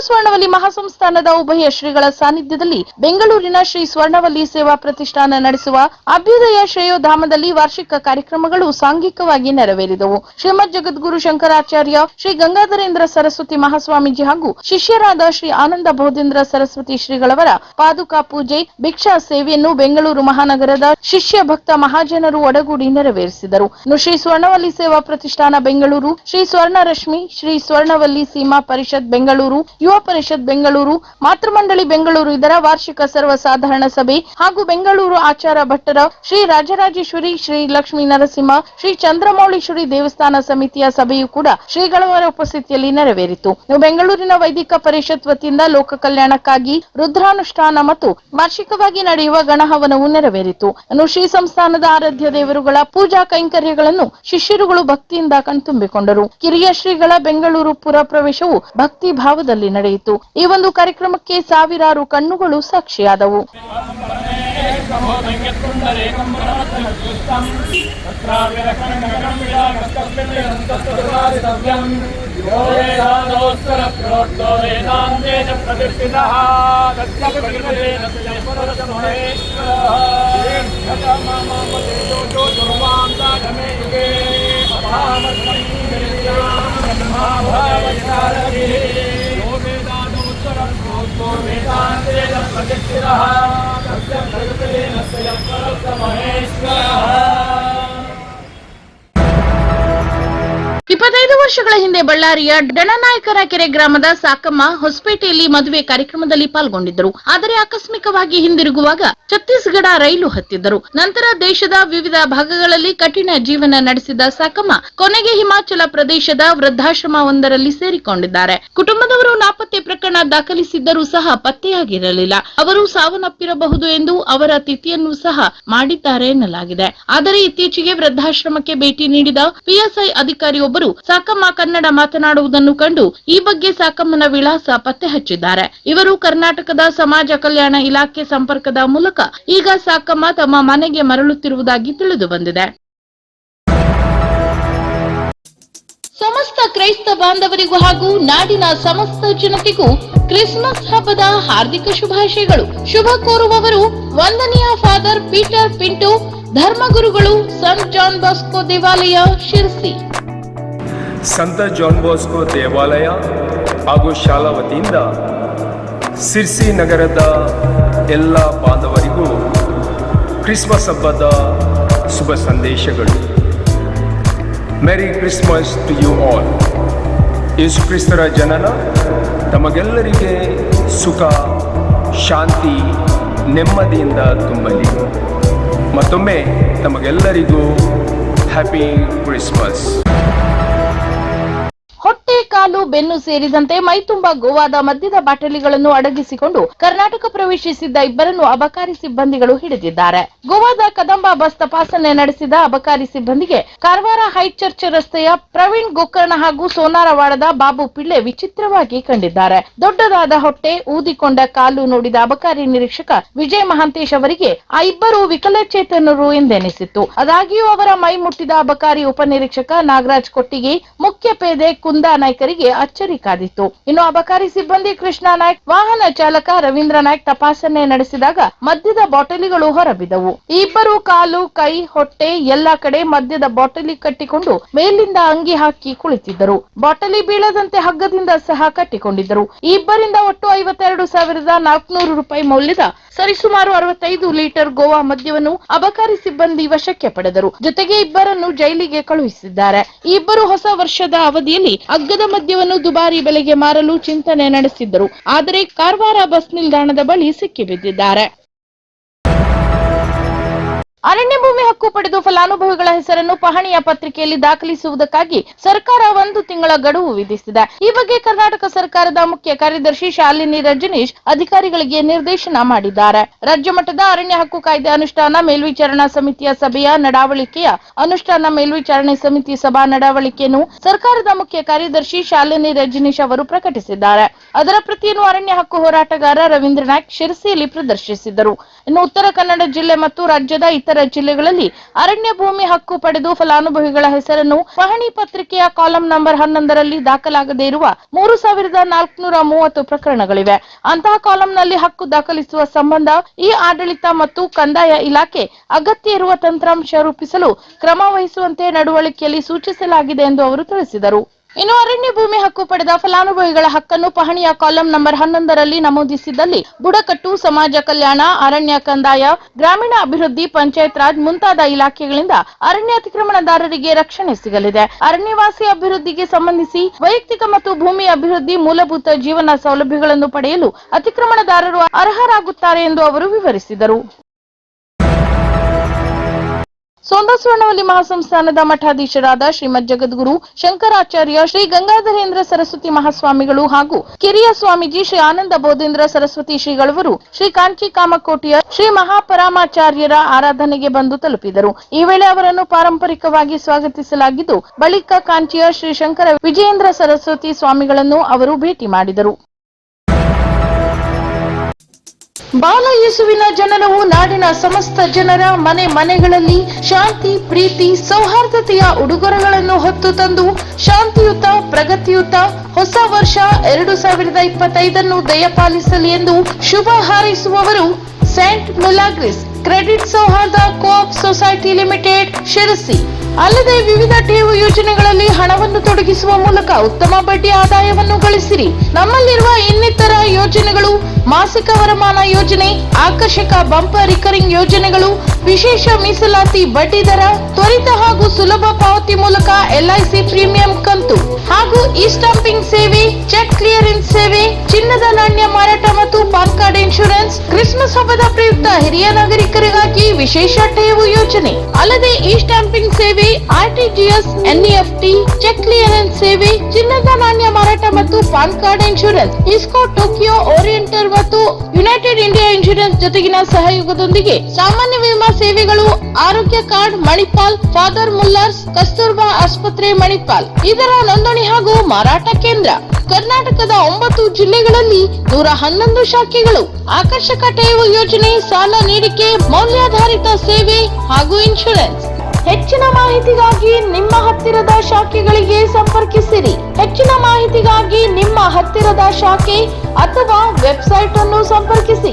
ಸ್ವರ್ಣವಲ್ಲಿ ಮಹಾಸಂಸ್ಥಾನದ ಉಭಯ ಶ್ರೀಗಳ ಸಾನ್ನಿಧ್ಯದಲ್ಲಿ ಬೆಂಗಳೂರಿನ ಶ್ರೀ ಸ್ವರ್ಣವಲ್ಲಿ ಸೇವಾ ಪ್ರತಿಷ್ಠಾನ ನಡೆಸುವ ಅಭ್ಯುದಯ ಶ್ರೇಯೋಧಾಮದಲ್ಲಿ ವಾರ್ಷಿಕ ಕಾರ್ಯಕ್ರಮಗಳು ಸಾಂಘಿಕವಾಗಿ ನೆರವೇರಿದವು. ಶ್ರೀಮದ್ ಜಗದ್ಗುರು ಶಂಕರಾಚಾರ್ಯ ಶ್ರೀ ಗಂಗಾಧರೇಂದ್ರ ಸರಸ್ವತಿ ಮಹಾಸ್ವಾಮೀಜಿ ಹಾಗೂ ಶಿಷ್ಯರಾದ ಶ್ರೀ ಆನಂದ ಬೋಧೇಂದ್ರ ಸರಸ್ವತಿ ಶ್ರೀಗಳವರ ಪಾದುಕಾ ಪೂಜೆ, ಭಿಕ್ಷಾ ಸೇವೆಯನ್ನು ಬೆಂಗಳೂರು ಮಹಾನಗರದ ಶಿಷ್ಯ ಭಕ್ತ ಮಹಾಜನರು ಒಡಗೂಡಿ ನೆರವೇರಿಸಿದರು. ಶ್ರೀ ಸ್ವರ್ಣವಲ್ಲಿ ಸೇವಾ ಪ್ರತಿಷ್ಠಾನ ಬೆಂಗಳೂರು, ಶ್ರೀ ಸ್ವರ್ಣರಶ್ಮಿ, ಶ್ರೀ ಸ್ವರ್ಣವಲ್ಲಿ ಸೀಮಾ ಪರಿಷತ್ ಬೆಂಗಳೂರು ಯುವ ಪರಿಷತ್ ಬೆಂಗಳೂರು, ಮಾತೃಮಂಡಳಿ ಬೆಂಗಳೂರು ಇದರ ವಾರ್ಷಿಕ ಸರ್ವಸಾಧಾರಣ ಸಭೆ ಹಾಗೂ ಬೆಂಗಳೂರು ಆಚಾರ ಭಟ್ಟರ ಶ್ರೀ ರಾಜರಾಜೇಶ್ವರಿ, ಶ್ರೀ ಲಕ್ಷ್ಮೀ ನರಸಿಂಹ, ಶ್ರೀ ಚಂದ್ರಮೌಳೀಶ್ವರಿ ದೇವಸ್ಥಾನ ಸಮಿತಿಯ ಸಭೆಯು ಕೂಡ ಶ್ರೀಗಳವರ ಉಪಸ್ಥಿತಿಯಲ್ಲಿ ನೆರವೇರಿತು. ಬೆಂಗಳೂರಿನ ವೈದಿಕ ಪರಿಷತ್ ವತಿಯಿಂದ ಲೋಕ ಕಲ್ಯಾಣಕ್ಕಾಗಿ ರುದ್ರಾನುಷ್ಠಾನ ಮತ್ತು ವಾರ್ಷಿಕವಾಗಿ ನಡೆಯುವ ಗಣಹವನವು ನೆರವೇರಿತು. ಶ್ರೀ ಸಂಸ್ಥಾನದ ಆರಾಧ್ಯ ದೇವರುಗಳ ಪೂಜಾ ಕೈಂಕರ್ಯಗಳನ್ನು ಶಿಷ್ಯರುಗಳು ಭಕ್ತಿಯಿಂದ ಕಣ್ತುಂಬಿಕೊಂಡರು. ಕಿರಿಯ ಶ್ರೀಗಳ ಬೆಂಗಳೂರು ಪುರ ಪ್ರವೇಶವು ಭಕ್ತಿ ಭಾವದಲ್ಲಿ ನಡೆಯಿತು. ಈ ಒಂದು ಕಾರ್ಯಕ್ರಮಕ್ಕೆ ಸಾವಿರಾರು ಕಣ್ಣುಗಳು ಸಾಕ್ಷಿಯಾದವು. तस्य प्रगतिरः तस्य प्रगतिरेण स्वयं ವರ್ಷಗಳ ಹಿಂದೆ ಬಳ್ಳಾರಿಯ ಡಣನಾಯಕರ ಕೆರೆ ಗ್ರಾಮದ ಸಾಕಮ್ಮ ಹೊಸಪೇಟೆಯಲ್ಲಿ ಮದುವೆ ಕಾರ್ಯಕ್ರಮದಲ್ಲಿ ಪಾಲ್ಗೊಂಡಿದ್ದರು. ಆದರೆ ಆಕಸ್ಮಿಕವಾಗಿ ಹಿಂದಿರುಗುವಾಗ ಛತ್ತೀಸ್ಗಢ ರೈಲು ಹತ್ತಿದ್ದರು. ನಂತರ ದೇಶದ ವಿವಿಧ ಭಾಗಗಳಲ್ಲಿ ಕಠಿಣ ಜೀವನ ನಡೆಸಿದ ಸಾಕಮ್ಮ ಕೊನೆಗೆ ಹಿಮಾಚಲ ಪ್ರದೇಶದ ವೃದ್ಧಾಶ್ರಮವೊಂದರಲ್ಲಿ ಸೇರಿಕೊಂಡಿದ್ದಾರೆ. ಕುಟುಂಬದವರು ನಾಪತ್ತೆ ಪ್ರಕರಣ ದಾಖಲಿಸಿದ್ದರೂ ಸಹ ಪತ್ತೆಯಾಗಿರಲಿಲ್ಲ. ಅವರು ಸಾವನ್ನಪ್ಪಿರಬಹುದು ಎಂದು ಅವರ ತಿಥಿಯನ್ನು ಸಹ ಮಾಡಿದ್ದಾರೆ ಎನ್ನಲಾಗಿದೆ. ಆದರೆ ಇತ್ತೀಚೆಗೆ ವೃದ್ಧಾಶ್ರಮಕ್ಕೆ ಭೇಟಿ ನೀಡಿದ ಪಿಎಸ್ಐ ಅಧಿಕಾರಿಯೊಬ್ಬರು ಸಾಕಮ್ಮ ಕನ್ನಡ ಮಾತನಾಡುವುದನ್ನು ಕಂಡು ಈ ಬಗ್ಗೆ ಸಾಕಮ್ಮನ ವಿಳಾಸ ಪತ್ತೆ ಹಚ್ಚಿದ್ದಾರೆ. ಇವರು ಕರ್ನಾಟಕದ ಸಮಾಜ ಕಲ್ಯಾಣ ಇಲಾಖೆ ಸಂಪರ್ಕದ ಮೂಲಕ ಈಗ ಸಾಕಮ್ಮ ತಮ್ಮ ಮನೆಗೆ ಮರಳುತ್ತಿರುವುದಾಗಿ ತಿಳಿದು ಬಂದಿದೆ. ಸಮಸ್ತ ಕ್ರೈಸ್ತ ಬಾಂಧವರಿಗೂ ಹಾಗೂ ನಾಡಿನ ಸಮಸ್ತ ಜನತೆಗೂ ಕ್ರಿಸ್ಮಸ್ ಹಬ್ಬದ ಹಾರ್ದಿಕ ಶುಭಾಶಯಗಳು. ಶುಭ ಕೋರುವವರು ವಂದನೀಯ ಫಾದರ್ ಪೀಟರ್ ಪಿಂಟು, ಧರ್ಮಗುರುಗಳು, ಸಂತ್ ಜಾನ್ ಬಾಸ್ಕೋ ದೇವಾಲಯ ಶಿರ್ಸಿ. ಸಂತ ಜಾನ್ ಬಾಸ್ಕೋ ದೇವಾಲಯ ಹಾಗೂ ಶಾಲಾ ವತಿಯಿಂದ ಸಿರ್ಸಿ ನಗರದ ಎಲ್ಲ ಬಾಂಧವರಿಗೂ ಕ್ರಿಸ್ಮಸ್ ಹಬ್ಬದ ಶುಭ ಸಂದೇಶಗಳು. Merry Christmas to you all ಯೇಸು ಕ್ರಿಸ್ತರ ಜನನ, ತಮಗೆಲ್ಲರಿಗೆ ಸುಖ, ಶಾಂತಿ, ನೆಮ್ಮದಿಯಿಂದ ತುಂಬಲಿ. ಮತ್ತೊಮ್ಮೆ ತಮಗೆಲ್ಲರಿಗೂ ಹ್ಯಾಪಿ ಕ್ರಿಸ್ಮಸ್ cuando ಬೆನ್ನು ಸೇರಿದಂತೆ ಮೈತುಂಬ ಗೋವಾದ ಮದ್ಯದ ಬಾಟಲಿಗಳನ್ನು ಅಡಗಿಸಿಕೊಂಡು ಕರ್ನಾಟಕ ಪ್ರವೇಶಿಸಿದ್ದ ಇಬ್ಬರನ್ನು ಅಬಕಾರಿ ಸಿಬ್ಬಂದಿಗಳು ಹಿಡಿದಿದ್ದಾರೆ. ಗೋವಾದ ಕದಂಬ ಬಸ್ ತಪಾಸಣೆ ನಡೆಸಿದ ಅಬಕಾರಿ ಸಿಬ್ಬಂದಿಗೆ ಕಾರವಾರ ಹೈಚರ್ಚ್ ರಸ್ತೆಯ ಪ್ರವೀಣ್ ಗೋಕರ್ಣ ಹಾಗೂ ಸೋನಾರವಾಡದ ಬಾಬು ಪಿಳ್ಳೆ ವಿಚಿತ್ರವಾಗಿ ಕಂಡಿದ್ದಾರೆ. ದೊಡ್ಡದಾದ ಹೊಟ್ಟೆ, ಊದಿಕೊಂಡ ಕಾಲು ನೋಡಿದ ಅಬಕಾರಿ ನಿರೀಕ್ಷಕ ವಿಜಯ್ ಮಹಾಂತೇಶ್ ಅವರಿಗೆ ಆ ಇಬ್ಬರು ವಿಕಲಚೇತನರು ಎಂದೆನಿಸಿತ್ತು. ಆದಾಗ್ಯೂ ಅವರ ಮೈ ಮುಟ್ಟಿದ ಅಬಕಾರಿ ಉಪನಿರೀಕ್ಷಕ ನಾಗರಾಜ್ ಕೊಟ್ಟಿಗೆ ಮುಖ್ಯ ಪೇದೆ ಕುಂದಾ ನಾಯ್ಕರಿಗೆ ಅಚ್ಚರಿ ಕಾದಿತ್ತು ಇನ್ನು ಅಬಕಾರಿ ಸಿಬ್ಬಂದಿ ಕೃಷ್ಣ ನಾಯ್ಕ್, ವಾಹನ ಚಾಲಕ ರವೀಂದ್ರ ನಾಯ್ಕ್ ತಪಾಸಣೆ ನಡೆಸಿದಾಗ ಮದ್ಯದ ಬಾಟಲಿಗಳು ಹೊರಬಿದ್ದವು. ಇಬ್ಬರು ಕಾಲು, ಕೈ, ಹೊಟ್ಟೆ ಎಲ್ಲಾ ಕಡೆ ಮದ್ಯದ ಬಾಟಲಿ ಕಟ್ಟಿಕೊಂಡು ಮೇಲಿಂದ ಅಂಗಿ ಹಾಕಿ ಕುಳಿತಿದ್ದರು. ಬಾಟಲಿ ಬೀಳದಂತೆ ಹಗ್ಗದಿಂದ ಸಹ ಕಟ್ಟಿಕೊಂಡಿದ್ದರು. ಇಬ್ಬರಿಂದ ಒಟ್ಟು ಐವತ್ತೆರಡು ಸಾವಿರದ ನಾಲ್ಕುನೂರು ರೂಪಾಯಿ ಮೌಲ್ಯದ ಸರಿಸುಮಾರು ಅರವತ್ತೈದು ಲೀಟರ್ ಗೋವಾ ಮದ್ಯವನ್ನು ಅಬಕಾರಿ ಸಿಬ್ಬಂದಿ ವಶಕ್ಕೆ ಪಡೆದರು. ಜೊತೆಗೆ ಇಬ್ಬರನ್ನು ಜೈಲಿಗೆ ಕಳುಹಿಸಿದ್ದಾರೆ. ಇಬ್ಬರು ಹೊಸ ವರ್ಷದ ಅವಧಿಯಲ್ಲಿ ಅಗ್ಗದ ಮದ್ಯವನ್ನು ದುಬಾರಿ ಬೆಲೆಗೆ ಮಾರಲು ಚಿಂತನೆ ನಡೆಸಿದ್ದರು. ಆದರೆ ಕಾರವಾರ ಬಸ್ ನಿಲ್ದಾಣದ ಬಳಿ ಸಿಕ್ಕಿಬಿದ್ದಿದ್ದಾರೆ ಅರಣ್ಯ ಭೂಮಿ ಹಕ್ಕು ಪಡೆದು ಫಲಾನುಭವಿಗಳ ಹೆಸರನ್ನು ಪಹಣಿಯ ಪತ್ರಿಕೆಯಲ್ಲಿ ದಾಖಲಿಸುವುದಕ್ಕಾಗಿ ಸರ್ಕಾರ ಒಂದು ತಿಂಗಳ ಗಡುವು ವಿಧಿಸಿದೆ. ಈ ಬಗ್ಗೆ ಕರ್ನಾಟಕ ಸರ್ಕಾರದ ಮುಖ್ಯ ಕಾರ್ಯದರ್ಶಿ ಶಾಲಿನಿ ರಜನೀಶ್ ಅಧಿಕಾರಿಗಳಿಗೆ ನಿರ್ದೇಶನ ಮಾಡಿದ್ದಾರೆ. ರಾಜ್ಯ ಮಟ್ಟದ ಅರಣ್ಯ ಹಕ್ಕು ಕಾಯ್ದೆ ಅನುಷ್ಠಾನ, ಮೇಲ್ವಿಚಾರಣಾ ಸಮಿತಿಯ ಸಭೆಯ ನಡಾವಳಿಕೆಯ ಅನುಷ್ಠಾನ, ಮೇಲ್ವಿಚಾರಣೆ ಸಮಿತಿ ಸಭಾ ನಡಾವಳಿಕೆಯನ್ನು ಸರ್ಕಾರದ ಮುಖ್ಯ ಕಾರ್ಯದರ್ಶಿ ಶಾಲಿನಿ ರಜನೀಶ್ ಅವರು ಪ್ರಕಟಿಸಿದ್ದಾರೆ. ಅದರ ಪ್ರತಿಯನ್ನು ಅರಣ್ಯ ಹಕ್ಕು ಹೋರಾಟಗಾರ ರವೀಂದ್ರ ನಾಯ್ಕ್ ಶಿರಸಿಯಲ್ಲಿ ಪ್ರದರ್ಶಿಸಿದರು. ಇನ್ನು ಉತ್ತರ ಕನ್ನಡ ಜಿಲ್ಲೆ ಮತ್ತು ರಾಜ್ಯದ ಇತರ ಇತರ ಜಿಲ್ಲೆಗಳಲ್ಲಿ ಅರಣ್ಯ ಭೂಮಿ ಹಕ್ಕು ಪಡೆದು ಫಲಾನುಭವಿಗಳ ಹೆಸರನ್ನು ಪಹಣಿ ಪತ್ರಿಕೆಯ ಕಾಲಂ ನಂಬರ್ ಹನ್ನೊಂದರಲ್ಲಿ ದಾಖಲಾಗದೇ ಇರುವ ಮೂರು ಸಾವಿರದ ನಾಲ್ಕುನೂರ ಮೂವತ್ತು ಪ್ರಕರಣಗಳಿವೆ. ಅಂತಹ ಕಾಲಂನಲ್ಲಿ ಹಕ್ಕು ದಾಖಲಿಸುವ ಸಂಬಂಧ ಈ ಆಡಳಿತ ಮತ್ತು ಕಂದಾಯ ಇಲಾಖೆ ಅಗತ್ಯ ಇರುವ ತಂತ್ರಾಂಶ ರೂಪಿಸಲು ಕ್ರಮ ವಹಿಸುವಂತೆ ನಡವಳಿಕೆಯಲ್ಲಿ ಸೂಚಿಸಲಾಗಿದೆ ಎಂದು ಅವರು ತಿಳಿಸಿದರು. ಇನ್ನು ಅರಣ್ಯ ಭೂಮಿ ಹಕ್ಕು ಪಡೆದ ಫಲಾನುಭವಿಗಳ ಹಕ್ಕನ್ನು ಪಹಣಿಯ ಕಾಲಂ ನಂಬರ್ ಹನ್ನೊಂದರಲ್ಲಿ ನಮೂದಿಸಿದಲ್ಲಿ ಬುಡಕಟ್ಟು ಸಮಾಜ ಕಲ್ಯಾಣ, ಅರಣ್ಯ ಕಂದಾಯ, ಗ್ರಾಮೀಣ ಅಭಿವೃದ್ಧಿ, ಪಂಚಾಯತ್ ರಾಜ್ ಮುಂತಾದ ಇಲಾಖೆಗಳಿಂದ ಅರಣ್ಯ ಅತಿಕ್ರಮಣದಾರರಿಗೆ ರಕ್ಷಣೆ ಸಿಗಲಿದೆ. ಅರಣ್ಯವಾಸಿ ಅಭಿವೃದ್ಧಿಗೆ ಸಂಬಂಧಿಸಿ ವೈಯಕ್ತಿಕ ಮತ್ತು ಭೂಮಿ ಅಭಿವೃದ್ಧಿ ಮೂಲಭೂತ ಜೀವನ ಸೌಲಭ್ಯಗಳನ್ನು ಪಡೆಯಲು ಅತಿಕ್ರಮಣದಾರರು ಅರ್ಹರಾಗುತ್ತಾರೆ ಎಂದು ಅವರು ವಿವರಿಸಿದರು. ಸೋಂದಾ ಸ್ವರ್ಣವಲ್ಲಿ ಮಹಾಸಂಸ್ಥಾನದ ಮಠಾಧೀಶರಾದ ಶ್ರೀಮದ್ ಜಗದ್ಗುರು ಶಂಕರಾಚಾರ್ಯ ಶ್ರೀ ಗಂಗಾಧರೇಂದ್ರ ಸರಸ್ವತಿ ಮಹಾಸ್ವಾಮಿಗಳು ಹಾಗೂ ಕಿರಿಯ ಸ್ವಾಮೀಜಿ ಶ್ರೀ ಆನಂದ ಬೋಧೇಂದ್ರ ಸರಸ್ವತಿ ಶ್ರೀಗಳವರು ಶ್ರೀ ಕಾಂಚಿ ಕಾಮಕೋಟಿಯ ಶ್ರೀ ಮಹಾಪರಾಮಾಚಾರ್ಯರ ಆರಾಧನೆಗೆ ಬಂದು ತಲುಪಿದರು. ಈ ವೇಳೆ ಅವರನ್ನು ಪಾರಂಪರಿಕವಾಗಿ ಸ್ವಾಗತಿಸಲಾಗಿದ್ದು, ಬಳಿಕ ಕಾಂಚಿಯ ಶ್ರೀ ಶಂಕರ ವಿಜಯೇಂದ್ರ ಸರಸ್ವತಿ ಸ್ವಾಮಿಗಳನ್ನು ಅವರು ಭೇಟಿ ಮಾಡಿದರು. ಬಾಲ ಯೇಸುವಿನ ಜನನವು ನಾಡಿನ ಸಮಸ್ತ ಜನರ ಮನೆ ಮನೆಗಳಲ್ಲಿ ಶಾಂತಿ, ಪ್ರೀತಿ, ಸೌಹಾರ್ದತೆಯ ಉಡುಗೊರೆಗಳನ್ನು ಹೊತ್ತು ತಂದು ಶಾಂತಿಯುತ, ಪ್ರಗತಿಯುತ ಹೊಸ ವರ್ಷ ಎರಡು ಸಾವಿರದ ಇಪ್ಪತ್ತೈದನ್ನು ದಯಪಾಲಿಸಲಿ ಎಂದು ಶುಭ ಹಾರೈಸುವವರು saint Milagres. Credit Souharda co-op society limited Sirsi. ಅಲ್ಲದೆ ವಿವಿಧ ಠೇವು ಯೋಜನೆಗಳಲ್ಲಿ ಹಣವನ್ನು ತೊಡಗಿಸುವ ಮೂಲಕ ಉತ್ತಮ ಬಡ್ಡಿ ಆದಾಯವನ್ನು ಗಳಿಸಿರಿ. ನಮ್ಮಲ್ಲಿರುವ ಇನ್ನಿತರ ಯೋಜನೆಗಳು, ಮಾಸಿಕ ವರಮಾನ ಯೋಜನೆ, ಆಕರ್ಷಕ ಬಂಪರ್ ರಿಕರಿಂಗ್ ಯೋಜನೆಗಳು, ವಿಶೇಷ ಮೀಸಲಾತಿ ಬಡ್ಡಿ ದರ, ತ್ವರಿತ ಹಾಗೂ ಸುಲಭ ಪಾವತಿ ಮೂಲಕ ಎಲ್ಐಸಿ ಪ್ರೀಮಿಯಂ ಕಂತು ಹಾಗೂ ಇ ಸ್ಟಾಂಪಿಂಗ್ ಸೇವೆ ಇನ್ಶೂರೆನ್ಸ್ ಕ್ರಿಸ್ಮಸ್ ಹಬ್ಬದ ಪ್ರಯುಕ್ತ ಹಿರಿಯ ನಾಗರಿಕರಿಗಾಗಿ ವಿಶೇಷ ಠೇವು ಯೋಜನೆ. ಅಲ್ಲದೆ ಇ ಸ್ಟಾಂಪಿಂಗ್ ಸೇವೆ ಆರ್ಟಿಜಿಎಸ್ ಎನ್ಇಎಫ್ಟಿ ಚೆಕ್ ಕ್ಲಿಯರೆನ್ಸ್ ಸೇವೆ, ಚಿನ್ನದ ನಾಣ್ಯ ಮಾರಾಟ ಮತ್ತು ಪಾನ್ ಕಾರ್ಡ್ ಇನ್ಶೂರೆನ್ಸ್. ಇಸ್ಕೋ, ಟೋಕಿಯೋ, ಓರಿಯೆಂಟಲ್ ಮತ್ತು ಯುನೈಟೆಡ್ ಇಂಡಿಯಾ ಇನ್ಶೂರೆನ್ಸ್ ಜೊತೆಗಿನ ಸಹಯೋಗದೊಂದಿಗೆ ಸಾಮಾನ್ಯ ವಿಮಾ ಸೇವೆಗಳು ಆರೋಗ್ಯ card, Manipal, father Muller's, Kasturba ಆಸ್ಪತ್ರೆ, ಮಣಿಪಾಲ್. ಇದರ ನೋಂದಣಿ ಹಾಗೂ ಮಾರಾಟ ಕೇಂದ್ರ. ಕರ್ನಾಟಕದ ಒಂಬತ್ತು ಜಿಲ್ಲೆಗಳಲ್ಲಿ ನೂರ ಹನ್ನೊಂದು ಶಾಖೆಗಳು ಆಕರ್ಷಕ ಠೇವು ಯೋಜನೆ ಸಾಲ ನೀಡಿಕೆ, ಮೌಲ್ಯಾಧಾರಿತ ಸೇವೆ ಹಾಗೂ ಇನ್ಶೂರೆನ್ಸ್ ಹೆಚ್ಚಿನ ಮಾಹಿತಿಗಾಗಿ ನಿಮ್ಮ ಹತ್ತಿರದ ಶಾಖೆಗಳಿಗೆ ಸಂಪರ್ಕಿಸಿರಿ. ಹೆಚ್ಚಿನ ಮಾಹಿತಿಗಾಗಿ ನಿಮ್ಮ ಹತ್ತಿರದ ಶಾಖೆ ಅಥವಾ ವೆಬ್ಸೈಟ್ ಅನ್ನು ಸಂಪರ್ಕಿಸಿ.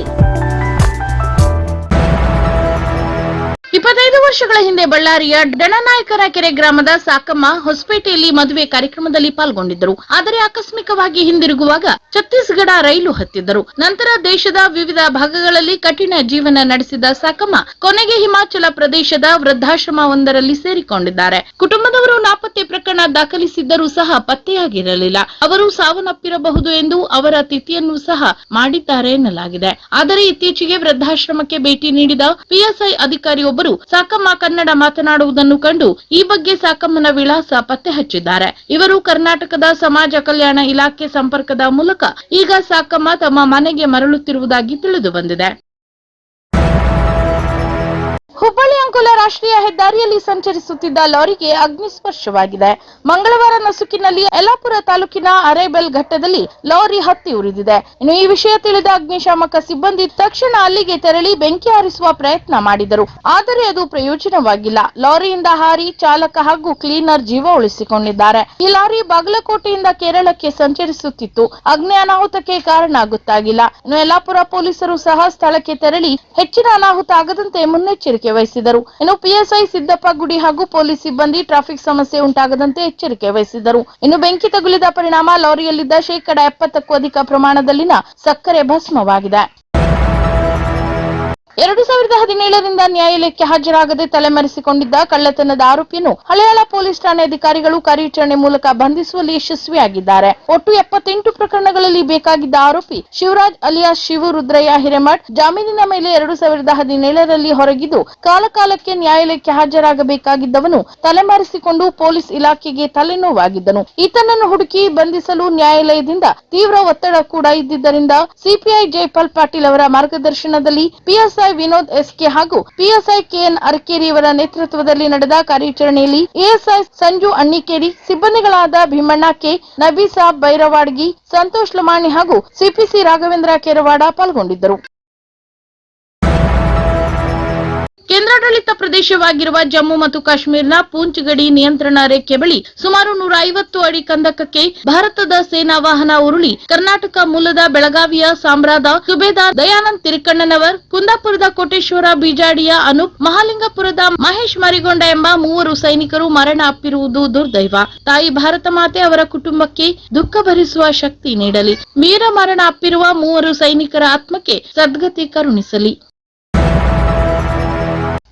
ಇಪ್ಪತ್ತೈದು ವರ್ಷಗಳ ಹಿಂದೆ ಬಳ್ಳಾರಿಯ ಡಣನಾಯಕರ ಕೆರೆ ಗ್ರಾಮದ ಸಾಕಮ್ಮ ಹೊಸಪೇಟೆಯಲ್ಲಿ ಮದುವೆ ಕಾರ್ಯಕ್ರಮದಲ್ಲಿ ಪಾಲ್ಗೊಂಡಿದ್ದರು. ಆದರೆ ಆಕಸ್ಮಿಕವಾಗಿ ಹಿಂದಿರುಗುವಾಗ ಛತ್ತೀಸ್ಗಢ ರೈಲು ಹತ್ತಿದ್ದರು. ನಂತರ ದೇಶದ ವಿವಿಧ ಭಾಗಗಳಲ್ಲಿ ಕಠಿಣ ಜೀವನ ನಡೆಸಿದ ಸಾಕಮ್ಮ ಕೊನೆಗೆ ಹಿಮಾಚಲ ಪ್ರದೇಶದ ವೃದ್ಧಾಶ್ರಮವೊಂದರಲ್ಲಿ ಸೇರಿಕೊಂಡಿದ್ದಾರೆ. ಕುಟುಂಬದವರು ನಾಪತ್ತೆ ಪ್ರಕರಣ ದಾಖಲಿಸಿದ್ದರೂ ಸಹ ಪತ್ತೆಯಾಗಿರಲಿಲ್ಲ. ಅವರು ಸಾವನ್ನಪ್ಪಿರಬಹುದು ಎಂದು ಅವರ ತಿಥಿಯನ್ನು ಸಹ ಮಾಡಿದ್ದಾರೆ ಎನ್ನಲಾಗಿದೆ. ಆದರೆ ಇತ್ತೀಚೆಗೆ ವೃದ್ಧಾಶ್ರಮಕ್ಕೆ ಭೇಟಿ ನೀಡಿದ ಪಿಎಸ್ಐ ಅಧಿಕಾರಿಯೊಬ್ಬರು ಸಾಕಮ್ಮ ಕನ್ನಡ ಮಾತನಾಡುವುದನ್ನು ಕಂಡು ಈ ಬಗ್ಗೆ ಸಾಕಮ್ಮನ ವಿಳಾಸ ಪತ್ತೆ ಹಚ್ಚಿದ್ದಾರೆ. ಇವರು ಕರ್ನಾಟಕದ ಸಮಾಜ ಕಲ್ಯಾಣ ಇಲಾಖೆ ಸಂಪರ್ಕದ ಮೂಲಕ ಈಗ ಸಾಕಮ್ಮ ತಮ್ಮ ಮನೆಗೆ ಮರಳುತ್ತಿರುವುದಾಗಿ ತಿಳಿದು ಬಂದಿದೆ. ಹುಬ್ಬಳ್ಳಿ ಅಂಕೋಲ ರಾಷ್ಟ್ರೀಯ ಹೆದ್ದಾರಿಯಲ್ಲಿ ಸಂಚರಿಸುತ್ತಿದ್ದ ಲಾರಿಗೆ ಅಗ್ನಿಸ್ಪರ್ಶವಾಗಿದೆ. ಮಂಗಳವಾರ ನಸುಕಿನಲ್ಲಿ ಯಲಾಪುರ ತಾಲೂಕಿನ ಅರೇಬೆಲ್ ಘಟ್ಟದಲ್ಲಿ ಲಾರಿ ಹತ್ತಿ ಉರಿದಿದೆ. ಇನ್ನು ಈ ವಿಷಯ ತಿಳಿದ ಅಗ್ನಿಶಾಮಕ ಸಿಬ್ಬಂದಿ ತಕ್ಷಣ ಅಲ್ಲಿಗೆ ತೆರಳಿ ಬೆಂಕಿ ಹಾರಿಸುವ ಪ್ರಯತ್ನ ಮಾಡಿದರು. ಆದರೆ ಅದು ಪ್ರಯೋಜನವಾಗಿಲ್ಲ. ಲಾರಿಯಿಂದ ಹಾರಿ ಚಾಲಕ ಹಾಗೂ ಕ್ಲೀನರ್ ಜೀವ ಉಳಿಸಿಕೊಂಡಿದ್ದಾರೆ. ಈ ಲಾರಿ ಬಾಗಲಕೋಟೆಯಿಂದ ಕೇರಳಕ್ಕೆ ಸಂಚರಿಸುತ್ತಿತ್ತು. ಅಗ್ನಿ ಅನಾಹುತಕ್ಕೆ ಕಾರಣ ಗೊತ್ತಾಗಿಲ್ಲ. ಇನ್ನು ಯಲಾಪುರ ಪೊಲೀಸರು ಸಹ ಸ್ಥಳಕ್ಕೆ ತೆರಳಿ ಹೆಚ್ಚಿನ ಅನಾಹುತ ಆಗದಂತೆ ಮುನ್ನೆಚ್ಚರಿಕೆ ವಹಿಸಿದರು. ಇನ್ನು ಪಿಎಸ್ಐ ಸಿದ್ದಪ್ಪ ಗುಡಿ ಹಾಗೂ ಪೊಲೀಸ್ ಸಿಬ್ಬಂದಿ ಟ್ರಾಫಿಕ್ ಸಮಸ್ಯೆ ಉಂಟಾಗದಂತೆ ಎಚ್ಚರಿಕೆ ವಹಿಸಿದರು. ಇನ್ನು ಬೆಂಕಿ ತಗುಲಿದ ಪರಿಣಾಮ, ಲಾರಿಯಲ್ಲಿದ್ದ ಶೇಕಡಾ ಎಪ್ಪತ್ತಕ್ಕೂ ಅಧಿಕ ಪ್ರಮಾಣದಲ್ಲಿನ ಸಕ್ಕರೆ ಭಸ್ಮವಾಗಿದೆ. ಎರಡು ಸಾವಿರದ ಹದಿನೇಳರಿಂದ ನ್ಯಾಯಾಲಯಕ್ಕೆ ಹಾಜರಾಗದೆ ತಲೆಮರೆಸಿಕೊಂಡಿದ್ದ ಕಳ್ಳತನದ ಆರೋಪಿಯನ್ನು ಹಳೆಯಾಳ ಪೊಲೀಸ್ ಠಾಣೆ ಅಧಿಕಾರಿಗಳು ಕಾರ್ಯಾಚರಣೆ ಮೂಲಕ ಬಂಧಿಸುವಲ್ಲಿ ಯಶಸ್ವಿಯಾಗಿದ್ದಾರೆ. ಒಟ್ಟು ಎಪ್ಪತ್ತೆಂಟು ಪ್ರಕರಣಗಳಲ್ಲಿ ಬೇಕಾಗಿದ್ದ ಆರೋಪಿ ಶಿವರಾಜ್ ಅಲಿಯಾಸ್ ಶಿವು ರುದ್ರಯ್ಯ ಹಿರೇಮಠ್ ಜಾಮೀನಿನ ಮೇಲೆ ಎರಡು ಸಾವಿರದ ಹದಿನೇಳರಲ್ಲಿ ಹೊರಗಿದ್ದು, ಕಾಲಕಾಲಕ್ಕೆ ನ್ಯಾಯಾಲಯಕ್ಕೆ ಹಾಜರಾಗಬೇಕಾಗಿದ್ದವನು ತಲೆಮರೆಸಿಕೊಂಡು ಪೊಲೀಸ್ ಇಲಾಖೆಗೆ ತಲೆನೋವಾಗಿದ್ದನು. ಈತನನ್ನು ಹುಡುಕಿ ಬಂಧಿಸಲು ನ್ಯಾಯಾಲಯದಿಂದ ತೀವ್ರ ಒತ್ತಡ ಕೂಡ ಇದ್ದಿದ್ದರಿಂದ ಸಿಪಿಐ ಜೈಪಾಲ್ ಪಾಟೀಲ್ ಅವರ ಮಾರ್ಗದರ್ಶನದಲ್ಲಿ ಪಿಎಸ್ಐ ವಿನೋದ್ ಎಸ್ಕೆ ಹಾಗೂ ಪಿಎಸ್ಐ ಕೆಎನ್ ಅರ್ಕೇರಿ ಅವರ ನೇತೃತ್ವದಲ್ಲಿ ನಡೆದ ಕಾರ್ಯಾಚರಣೆಯಲ್ಲಿ ಎಎಸ್ಐ ಸಂಜು ಅಣ್ಣಿಕೇರಿ, ಸಿಬ್ಬಂದಿಗಳಾದ ಭೀಮಣ್ಣ ಕೆ ನಬೀಸಾಬ್ ಬೈರವಾಡ್ಗಿ, ಸಂತೋಷ್ ಲಮಾಣಿ ಹಾಗೂ ಸಿಪಿಸಿ ರಾಘವೇಂದ್ರ ಕೆರವಾಡ ಪಾಲ್ಗೊಂಡಿದ್ದರು. ಕೇಂದ್ರಾಡಳಿತ ಪ್ರದೇಶವಾಗಿರುವ ಜಮ್ಮು ಮತ್ತು ಕಾಶ್ಮೀರ್ನ ಪೂಂಚ್ ಗಡಿ ನಿಯಂತ್ರಣ ರೇಖೆ ಬಳಿ ಸುಮಾರು ನೂರ ಐವತ್ತು ಅಡಿ ಕಂದಕಕ್ಕೆ ಭಾರತದ ಸೇನಾ ವಾಹನ ಉರುಳಿ ಕರ್ನಾಟಕ ಮೂಲದ ಬೆಳಗಾವಿಯ ಸಾಮ್ರಾದ ಸುಬೇದಾರ್ ದಯಾನಂದ್ ತಿರುಕಣ್ಣನವರ್, ಕುಂದಾಪುರದ ಕೋಟೇಶ್ವರ ಬಿಜಾಡಿಯ ಅನೂಪ್, ಮಹಾಲಿಂಗಪುರದ ಮಹೇಶ್ ಮರಿಗೊಂಡ ಎಂಬ ಮೂವರು ಸೈನಿಕರು ಮರಣ ಅಪ್ಪಿರುವುದು ದುರ್ದೈವ. ತಾಯಿ ಭಾರತ ಮಾತೆ ಅವರ ಕುಟುಂಬಕ್ಕೆ ದುಃಖ ಭರಿಸುವ ಶಕ್ತಿ ನೀಡಲಿ. ವೀರ ಮರಣ ಅಪ್ಪಿರುವ ಮೂವರು ಸೈನಿಕರ ಆತ್ಮಕ್ಕೆ ಸದ್ಗತಿ ಕರುಣಿಸಲಿ.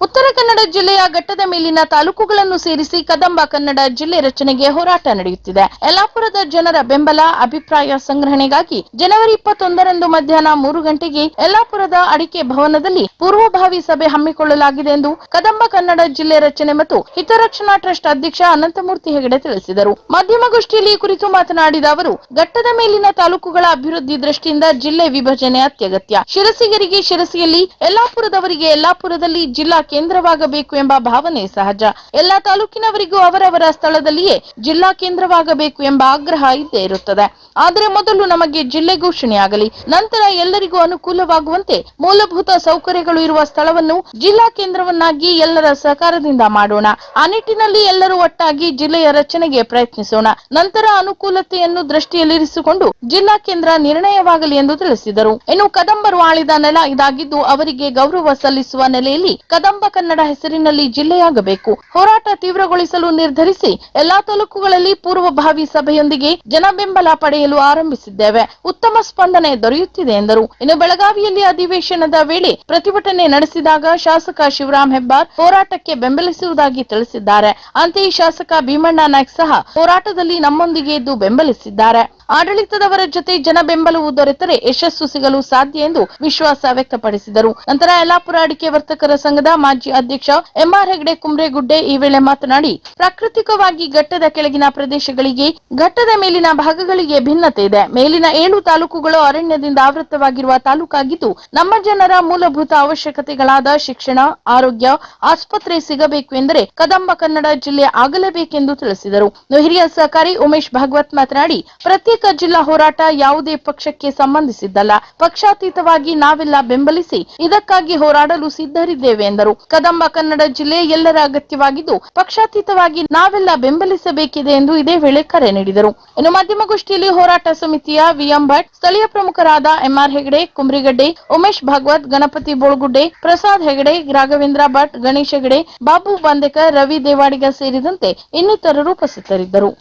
ಉತ್ತರ ಕನ್ನಡ ಜಿಲ್ಲೆಯ ಘಟ್ಟದ ಮೇಲಿನ ತಾಲೂಕುಗಳನ್ನು ಸೇರಿಸಿ ಕದಂಬ ಕನ್ನಡ ಜಿಲ್ಲೆ ರಚನೆಗೆ ಹೋರಾಟ ನಡೆಯುತ್ತಿದೆ. ಯಲ್ಲಾಪುರದ ಜನರ ಬೆಂಬಲ, ಅಭಿಪ್ರಾಯ ಸಂಗ್ರಹಣೆಗಾಗಿ ಜನವರಿ ಇಪ್ಪತ್ತೊಂದರಂದು ಮಧ್ಯಾಹ್ನ ಮೂರು ಗಂಟೆಗೆ ಯಲ್ಲಾಪುರದ ಅಡಿಕೆ ಭವನದಲ್ಲಿ ಪೂರ್ವಭಾವಿ ಸಭೆ ಹಮ್ಮಿಕೊಳ್ಳಲಾಗಿದೆ ಎಂದು ಕದಂಬ ಕನ್ನಡ ಜಿಲ್ಲೆ ರಚನೆ ಮತ್ತು ಹಿತರಕ್ಷಣಾ ಟ್ರಸ್ಟ್ ಅಧ್ಯಕ್ಷ ಅನಂತಮೂರ್ತಿ ಹೆಗಡೆ ತಿಳಿಸಿದರು. ಮಾಧ್ಯಮಗೋಷ್ಠಿಯಲ್ಲಿ ಈ ಕುರಿತು ಮಾತನಾಡಿದ ಅವರು, ಘಟ್ಟದ ಮೇಲಿನ ತಾಲೂಕುಗಳ ಅಭಿವೃದ್ಧಿ ದೃಷ್ಟಿಯಿಂದ ಜಿಲ್ಲೆ ವಿಭಜನೆ ಅತ್ಯಗತ್ಯ. ಶಿರಸಿಗರಿಗೆ ಶಿರಸಿಯಲ್ಲಿ, ಯಲ್ಲಾಪುರದವರಿಗೆ ಯಲ್ಲಾಪುರದಲ್ಲಿ ಜಿಲ್ಲಾ ಕೇಂದ್ರವಾಗಬೇಕು ಎಂಬ ಭಾವನೆ ಸಹಜ. ಎಲ್ಲಾ ತಾಲೂಕಿನವರಿಗೂ ಅವರವರ ಸ್ಥಳದಲ್ಲಿಯೇ ಜಿಲ್ಲಾ ಕೇಂದ್ರವಾಗಬೇಕು ಎಂಬ ಆಗ್ರಹ ಇದ್ದೇ ಇರುತ್ತದೆ. ಆದರೆ ಮೊದಲು ನಮಗೆ ಜಿಲ್ಲೆ ಘೋಷಣೆಯಾಗಲಿ ನಂತರ ಎಲ್ಲರಿಗೂ ಅನುಕೂಲವಾಗುವಂತೆ ಮೂಲಭೂತ ಸೌಕರ್ಯಗಳು ಇರುವ ಸ್ಥಳವನ್ನು ಜಿಲ್ಲಾ ಕೇಂದ್ರವನ್ನಾಗಿ ಎಲ್ಲರ ಸಹಕಾರದಿಂದ ಮಾಡೋಣ. ಆ ನಿಟ್ಟಿನಲ್ಲಿ ಎಲ್ಲರೂ ಒಟ್ಟಾಗಿ ಜಿಲ್ಲೆಯ ರಚನೆಗೆ ಪ್ರಯತ್ನಿಸೋಣ. ನಂತರ ಅನುಕೂಲತೆಯನ್ನು ದೃಷ್ಟಿಯಲ್ಲಿರಿಸಿಕೊಂಡು ಜಿಲ್ಲಾ ಕೇಂದ್ರ ನಿರ್ಣಯವಾಗಲಿ ಎಂದು ತಿಳಿಸಿದರು. ಇನ್ನು ಕದಂಬರು ಆಳಿದ ನೆಲ ಇದಾಗಿದ್ದು ಅವರಿಗೆ ಗೌರವ ಸಲ್ಲಿಸುವ ನೆಲೆಯಲ್ಲಿ ಕದಂಬ ಕನ್ನಡ ಹೆಸರಿನಲ್ಲಿ ಜಿಲ್ಲೆಯಾಗಬೇಕು. ಹೋರಾಟ ತೀವ್ರಗೊಳಿಸಲು ನಿರ್ಧರಿಸಿ ಎಲ್ಲಾ ತಾಲೂಕುಗಳಲ್ಲಿ ಪೂರ್ವಭಾವಿ ಸಭೆಯೊಂದಿಗೆ ಜನ ಬೆಂಬಲ ಪಡೆಯಲು ಆರಂಭಿಸಿದ್ದೇವೆ. ಉತ್ತಮ ಸ್ಪಂದನೆ ದೊರೆಯುತ್ತಿದೆ ಎಂದರು. ಇನ್ನು ಬೆಳಗಾವಿಯಲ್ಲಿ ಅಧಿವೇಶನದ ವೇಳೆ ಪ್ರತಿಭಟನೆ ನಡೆಸಿದಾಗ ಶಾಸಕ ಶಿವರಾಮ್ ಹೆಬ್ಬಾರ್ ಹೋರಾಟಕ್ಕೆ ಬೆಂಬಲಿಸುವುದಾಗಿ ತಿಳಿಸಿದ್ದಾರೆ. ಅಂತೆಯೇ ಶಾಸಕ ಭೀಮಣ್ಣ ನಾಯ್ಕ್ ಸಹ ಹೋರಾಟದಲ್ಲಿ ನಮ್ಮೊಂದಿಗೆ ಇದ್ದು ಬೆಂಬಲಿಸಿದ್ದಾರೆ. ಆಡಳಿತದವರ ಜೊತೆ ಜನ ಬೆಂಬಲವು ದೊರೆತರೆ ಯಶಸ್ಸು ಸಿಗಲು ಸಾಧ್ಯ ಎಂದು ವಿಶ್ವಾಸ ವ್ಯಕ್ತಪಡಿಸಿದರು. ನಂತರ ಯಲ್ಲಾಪುರ ಅಡಿಕೆ ವರ್ತಕರ ಸಂಘದ ಮಾಜಿ ಅಧ್ಯಕ್ಷ ಎಂಆರ್ ಹೆಗಡೆ ಕುಮ್ರೇಗುಡ್ಡೆ ಈ ವೇಳೆ ಮಾತನಾಡಿ, ಪ್ರಾಕೃತಿಕವಾಗಿ ಘಟ್ಟದ ಕೆಳಗಿನ ಪ್ರದೇಶಗಳಿಗೆ ಘಟ್ಟದ ಮೇಲಿನ ಭಾಗಗಳಿಗೆ ಭಿನ್ನತೆ ಇದೆ. ಮೇಲಿನ ಏಳು ತಾಲೂಕುಗಳು ಅರಣ್ಯದಿಂದ ಆವೃತವಾಗಿರುವ ತಾಲೂಕಾಗಿದ್ದು, ನಮ್ಮ ಜನರ ಮೂಲಭೂತ ಅವಶ್ಯಕತೆಗಳಾದ ಶಿಕ್ಷಣ, ಆರೋಗ್ಯ, ಆಸ್ಪತ್ರೆ ಸಿಗಬೇಕು ಎಂದರೆ ಕದಂಬ ಕನ್ನಡ ಜಿಲ್ಲೆ ಆಗಲೇಬೇಕೆಂದು ತಿಳಿಸಿದರು. ಹಿರಿಯ ಸಹಕಾರಿ ಉಮೇಶ್ ಭಾಗವತ್ ಮಾತನಾಡಿ, ಪ್ರತ್ಯೇಕ ಜಿಲ್ಲಾ ಹೋರಾಟ ಯಾವುದೇ ಪಕ್ಷಕ್ಕೆ ಸಂಬಂಧಿಸಿದ್ದಲ್ಲ. ಪಕ್ಷಾತೀತವಾಗಿ ನಾವೆಲ್ಲ ಬೆಂಬಲಿಸಿ ಇದಕ್ಕಾಗಿ ಹೋರಾಡಲು ಸಿದ್ಧರಿದ್ದೇವೆ ಎಂದರು. ಕದಂಬ ಕನ್ನಡ ಜಿಲ್ಲೆ ಎಲ್ಲರ ಅಗತ್ಯವಾಗಿದ್ದು, ಪಕ್ಷಾತೀತವಾಗಿ ನಾವೆಲ್ಲ ಬೆಂಬಲಿಸಬೇಕಿದೆ ಎಂದು ಇದೇ ವೇಳೆ ಕರೆ ನೀಡಿದರು. ಇನ್ನು ಮಾಧ್ಯಮಗೋಷ್ಠಿಯಲ್ಲಿ ಹೋರಾಟ ಸಮಿತಿಯ ವಿಎಂ ಭಟ್, ಸ್ಥಳೀಯ ಪ್ರಮುಖರಾದ ಎಂಆರ್ ಹೆಗಡೆ ಕುಮ್ರಿಗಡ್ಡೆ ಉಮೇಶ್ ಭಾಗವತ್, ಗಣಪತಿ ಬೋಳ್ಗುಡ್ಡೆ, ಪ್ರಸಾದ್ ಹೆಗಡೆ, ರಾಘವೇಂದ್ರ ಭಟ್, ಗಣೇಶ್ ಹೆಗಡೆ, ಬಾಬು ಬಾಂದೇಕರ್, ರವಿ ದೇವಾಡಿಗ ಸೇರಿದಂತೆ ಇನ್ನಿತರರು ಉಪಸ್ಥಿತರಿದ್ದರು.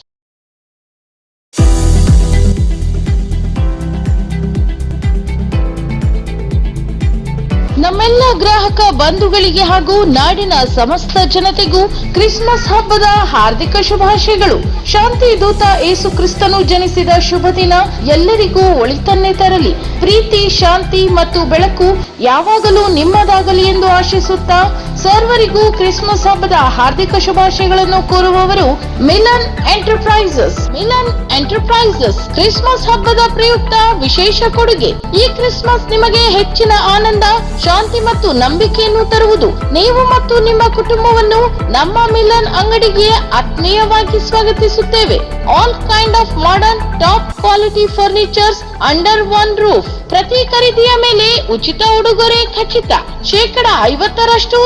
ನಮ್ಮೆಲ್ಲ ಗ್ರಾಹಕ ಬಂಧುಗಳಿಗೆ ಹಾಗೂ ನಾಡಿನ ಸಮಸ್ತ ಜನತೆಗೂ ಕ್ರಿಸ್ಮಸ್ ಹಬ್ಬದ ಹಾರ್ದಿಕ ಶುಭಾಶಯಗಳು. ಶಾಂತಿ ದೂತ ಏಸು ಕ್ರಿಸ್ತನು ಜನಿಸಿದ ಶುಭ ದಿನ ಎಲ್ಲರಿಗೂ ಒಳಿತನ್ನೇ ತರಲಿ. ಪ್ರೀತಿ, ಶಾಂತಿ ಮತ್ತು ಬೆಳಕು ಯಾವಾಗಲೂ ನಿಮ್ಮದಾಗಲಿ ಎಂದು ಆಶಿಸುತ್ತಾ ಸರ್ವರಿಗೂ ಕ್ರಿಸ್ಮಸ್ ಹಬ್ಬದ ಹಾರ್ದಿಕ ಶುಭಾಶಯಗಳನ್ನು ಕೋರುವವರು Milan enterprises. Milan enterprises Christmas ಹಬ್ಬದ ಪ್ರಯುಕ್ತ ವಿಶೇಷ ಕೊಡುಗೆ. ಈ ಕ್ರಿಸ್ಮಸ್ ನಿಮಗೆ ಹೆಚ್ಚಿನ ಆನಂದ, ಶಾಂತಿ ಮತ್ತು ನಂಬಿಕೆಯನ್ನು ತರುವುದು. ನೀವು ಮತ್ತು ನಿಮ್ಮ ಕುಟುಂಬವನ್ನು ನಮ್ಮ ಮಿಲನ್ ಅಂಗಡಿಗೆ ಆತ್ಮೀಯವಾಗಿ ಸ್ವಾಗತಿಸುತ್ತೇವೆ. All kind of modern top quality furnitures under one roof ಪ್ರತಿ ಖರೀದಿಯ ಮೇಲೆ ಉಚಿತ ಉಡುಗೊರೆ ಖಚಿತ. ಶೇಕಡ ಐವತ್ತರಷ್ಟು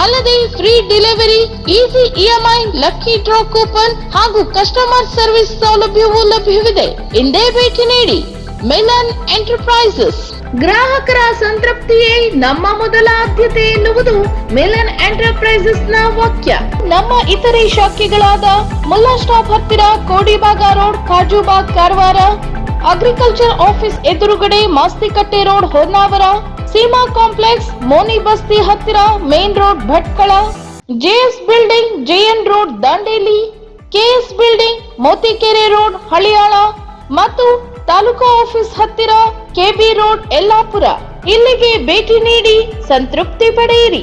ಅಲ್ಲದೆ free delivery easy EMI lucky draw coupon ಹಾಗೂ ಕಸ್ಟಮರ್ ಸರ್ವಿಸ್ ಸೌಲಭ್ಯವೂ ಲಭ್ಯವಿದೆ. ಇಂದೇ ಭೇಟಿ ನೀಡಿ ಮಿಲನ್ ಎಂಟರ್ಪ್ರೈಸಸ್. ಗ್ರಾಹಕರ ಸಂತೃಪ್ತಿಯೇ ನಮ್ಮ ಮೊದಲ ಆದ್ಯತೆ ಎನ್ನುವುದು ಮಿಲನ್ ಎಂಟರ್ಪ್ರೈಸಸ್ನ ವಾಕ್ಯ. ನಮ್ಮ ಇತರೆ ಶಾಖೆಗಳಾದ ಮುಲ್ಲಾ ಸ್ಟಾಪ್ ಹತ್ತಿರ Kodibag road Kajubag Karwar agriculture office ಎದುರುಗಡೆ ಮಾಸ್ತಿಕಟ್ಟೆ ರೋಡ್ ಹೊನ್ನಾವರ ಸೀಮಾ ಕಾಂಪ್ಲೆಕ್ಸ್, ಮೋನಿ ಬಸ್ತಿ ಹತ್ತಿರ main road Bhatkal, JS building, JN road Dandeli, KS building, Motikere road Haliyal ಮತ್ತು ತಾಲೂಕಾ ಆಫೀಸ್ ಹತ್ತಿರ ಕೆಬಿ ರೋಡ್ ಯಲ್ಲಾಪುರ. ಇಲ್ಲಿಗೆ ಭೇಟಿ ನೀಡಿ ಸಂತೃಪ್ತಿ ಪಡೆಯಿರಿ.